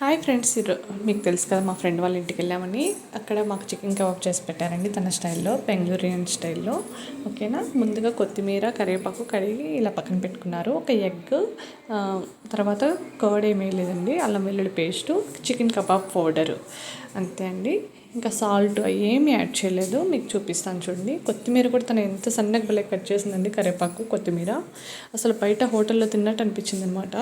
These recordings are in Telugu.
హాయ్ ఫ్రెండ్స్ మీకు తెలుసు కదా మా ఫ్రెండ్ వాళ్ళ ఇంటికి వెళ్ళామని. అక్కడ మాకు చికెన్ కబాబ్ చేసి పెట్టారండి తన స్టైల్లో బెంగళూరియన్ స్టైల్లో. ఓకేనా? ముందుగా కొత్తిమీర కరివేపాకు కడిగి ఇలా పక్కన పెట్టుకున్నారు. ఒక ఎగ్ తర్వాత కర్డ్ ఏమీ లేదండి అల్లం వెల్లుల్లి పేస్టు చికెన్ కబాబ్ పౌడరు. అంతే అండి. ఇంకా సాల్ట్ ఏమీ యాడ్ చేయలేదు మీకు చూపిస్తాను చూడండి. కొత్తిమీర కూడా తను ఎంత సన్నగా భలే కట్ చేసిందండి కరివేపాకు కొత్తిమీర. అసలు బయట హోటల్లో తిన్నట్టు అనిపించింది అనమాట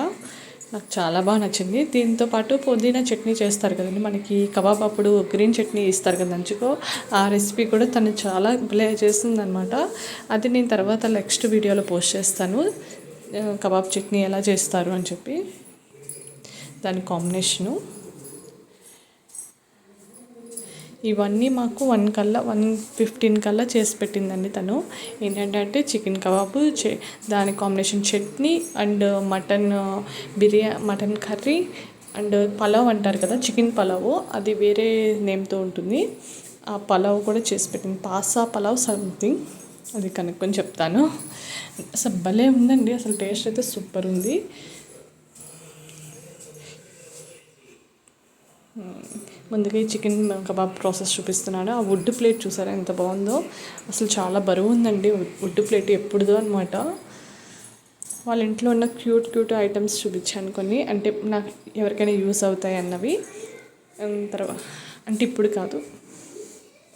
నాకు చాలా బాగా నచ్చింది. దీంతో పాటు పుదీనా చట్నీ చేస్తారు కదండి. మనకి కబాబ్ అప్పుడు గ్రీన్ చట్నీ ఇస్తారు కదా నంచుకో ఆ రెసిపీ కూడా తను చాలా ప్లే చేస్తుందనమాట అది నేను తర్వాత నెక్స్ట్ వీడియోలో పోస్ట్ చేస్తాను. కబాబ్ చట్నీ ఎలా చేస్తారు అని చెప్పి. దాని కాంబినేషను. ఇవన్నీ మాకు వన్ కల్లా వన్ ఫిఫ్టీన్ కల్లా చేసి పెట్టిందండి తను. ఏంటంటే చికెన్ కబాబు చే దాని combination chutney and mutton biryani mutton curry and pulao అంటారు కదా చికెన్ పలావ్. అది వేరే నేమ్తో ఉంటుంది. ఆ పలావ్ కూడా చేసి పెట్టింది. పాసా పలావ్ సంథింగ్. అది కనుక్కొని చెప్తాను. అసలు భలే ఉందండి. అసలు టేస్ట్ అయితే సూపర్ ఉంది. ముందుగా ఈ చికెన్ కబాబ్ ప్రాసెస్ చూపిస్తున్నాడు ఆ వుడ్ ప్లేట్ చూసారా? ఎంత బాగుందో. అసలు చాలా బరువు ఉందండి. వుడ్ ప్లేట్ ఎప్పుడుదో అనమాట వాళ్ళ ఇంట్లో ఉన్న క్యూట్ క్యూట్ ఐటమ్స్ చూపించాను కొన్ని. అంటే నాకు ఎవరికైనా యూస్ అవుతాయి అన్నవి. తర్వాత అంటే ఇప్పుడు కాదు.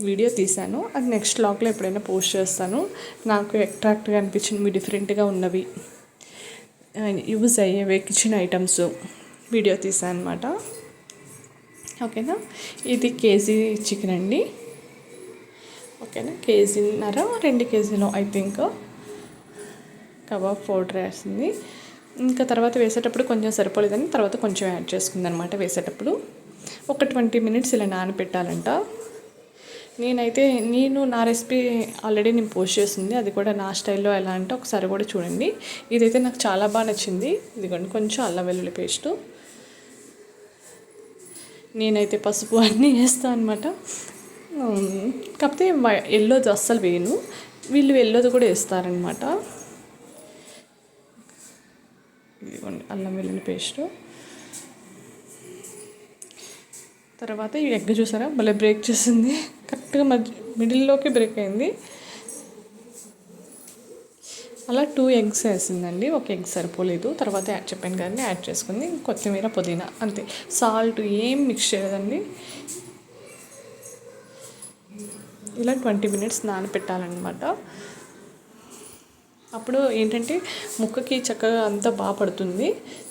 వీడియో తీశాను. అది నెక్స్ట్ లాక్లో ఎప్పుడైనా పోస్ట్ చేస్తాను. నాకు అట్రాక్ట్గా అనిపించినవి డిఫరెంట్గా ఉన్నవి. యూజ్ అయ్యేవి కిచెన్ ఐటమ్స్ వీడియో తీసాను అనమాట ఓకేనా? ఇది కేజీ చికెన్ అండి. ఓకేనా? కేజీన్నర రెండు కేజీలు ఐ థింక్. కబాబ్ పౌడర్ వేసింది. ఇంకా తర్వాత వేసేటప్పుడు కొంచెం సరిపోలేదని తర్వాత కొంచెం యాడ్ చేసుకుంది అనమాట వేసేటప్పుడు. ఒక ట్వంటీ మినిట్స్ ఇలా నానపెట్టాలంట. నేనైతే నేను నా రెసిపీ ఆల్రెడీ నేను పోస్ట్ చేసింది. అది కూడా నా స్టైల్లో ఎలా అంటే ఒకసారి కూడా చూడండి. ఇదైతే నాకు చాలా బాగా నచ్చింది. ఇదిగోండి కొంచెం అల్లం వెల్లుల్లి పేస్టు. నేనైతే పసుపు అన్నీ వేస్తాను అనమాట కాకపోతే ఎల్లోది అస్సలు వేయను. వీళ్ళు ఎల్లోది కూడా వేస్తారనమాట ఇదిగోండి అల్లం వెల్లుల్లి పేస్టు. తర్వాత ఈ ఎగ్ చూసారా? మళ్ళీ బ్రేక్ చేసింది. కరెక్ట్గా మధ్య మిడిల్లోకి బ్రేక్ అయింది. అలా టూ ఎగ్స్ వేసిందండి. ఒక ఎగ్ సరిపోలేదు. తర్వాత యాడ్ చెప్పాను కానీ యాడ్ చేసుకుంది. కొత్తిమీర పుదీనా అంతే. సాల్ట్ ఏం మిక్స్ చేయదండి ఇలా ట్వంటీ మినిట్స్ నానపెట్టాలన్నమాట. అప్పుడు ఏంటంటే ముక్కకి చక్కగా అంతా బాగా పడుతుంది.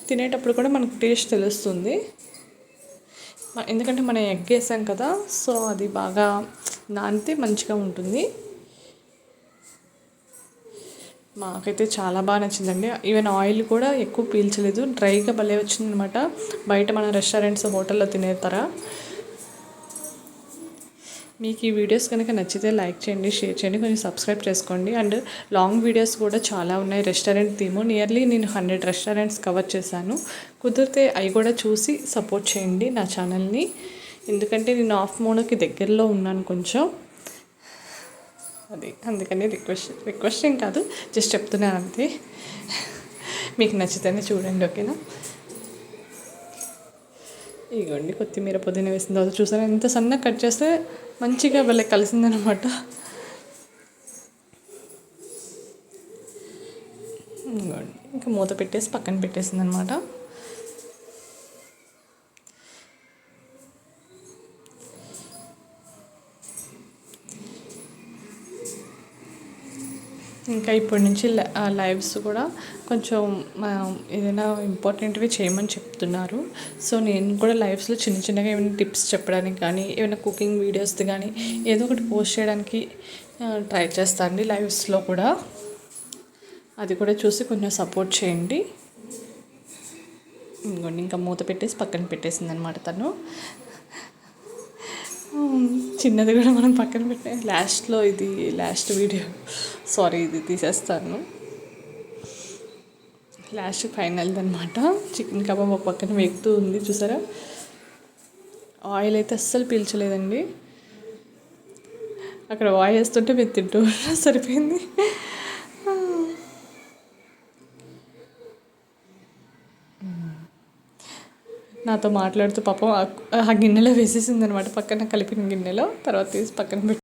తినేటప్పుడు కూడా మనకు టేస్ట్ తెలుస్తుంది. ఎందుకంటే మనం ఎగ్ వేసాం కదా సో అది బాగా నానితే మంచిగా ఉంటుంది. మాకైతే చాలా బాగా నచ్చిందండి. ఈవెన్ ఆయిల్ కూడా ఎక్కువ పీల్చలేదు. డ్రైగా భలే వచ్చిందనమాట బయట మన రెస్టారెంట్స్ హోటల్లో తినేతారా మీకు ఈ వీడియోస్ కనుక నచ్చితే లైక్ చేయండి షేర్ చేయండి కొంచెం సబ్స్క్రైబ్ చేసుకోండి. అండ్ లాంగ్ వీడియోస్ కూడా చాలా ఉన్నాయి. రెస్టారెంట్ థీము నియర్లీ నేను హండ్రెడ్ రెస్టారెంట్స్ కవర్ చేశాను. కుదిరితే అవి కూడా చూసి సపోర్ట్ చేయండి నా ఛానల్ని ఎందుకంటే నేను ఆఫ్ మోనోకి దగ్గరలో ఉన్నాను కొంచెం. అది అందుకని రిక్వెస్ట్ రిక్వెస్ట్ ఏం కాదు జస్ట్ చెప్తున్నాను అంతే. మీకు నచ్చితేనే చూడండి ఓకేనా? ఇగోండి కొత్తిమీర పుదీనా వేసిన తర్వాత చూసాను ఎంత సన్నగా కట్ చేస్తే మంచిగా భలే కలిసిందనమాట. ఇంకా మూత పెట్టేసి పక్కన పెట్టేసింది ఇంకా ఇప్పటి నుంచి లైవ్స్ కూడా కొంచెం ఏదైనా ఇంపార్టెంట్వి చేయమని చెప్తున్నారు. సో నేను కూడా లైవ్స్లో చిన్న చిన్నగా ఏమైనా టిప్స్ చెప్పడానికి కానీ ఏమైనా కుకింగ్ వీడియోస్ కానీ ఏదో ఒకటి పోస్ట్ చేయడానికి ట్రై చేస్తాను అండి లైవ్స్లో కూడా. అది కూడా చూసి కొంచెం సపోర్ట్ చేయండి. ఇంకోండి ఇంకా మూత పెట్టేసి పక్కన పెట్టేసింది అనమాట తను. చిన్నది కూడా మనం పక్కన పెట్టే. లాస్ట్లో ఇది లాస్ట్ వీడియో సారీ ఇది తీసేస్తాను. లాస్ట్ ఫైనల్ అనమాట చికెన్ కబాబ్ ఒక పక్కన వేగుతూ ఉంది చూసారా? ఆయిల్ అయితే అస్సలు పీల్చలేదండి. అక్కడ వాయి వేస్తుంటే మీరు తింటూ సరిపోయింది. నాతో మాట్లాడుతూ పాపం ఆ- గిన్నెలో వేసేసింది అనమాట పక్కన కలిపిన గిన్నెలో తర్వాత తీసి పక్కన పెట్టి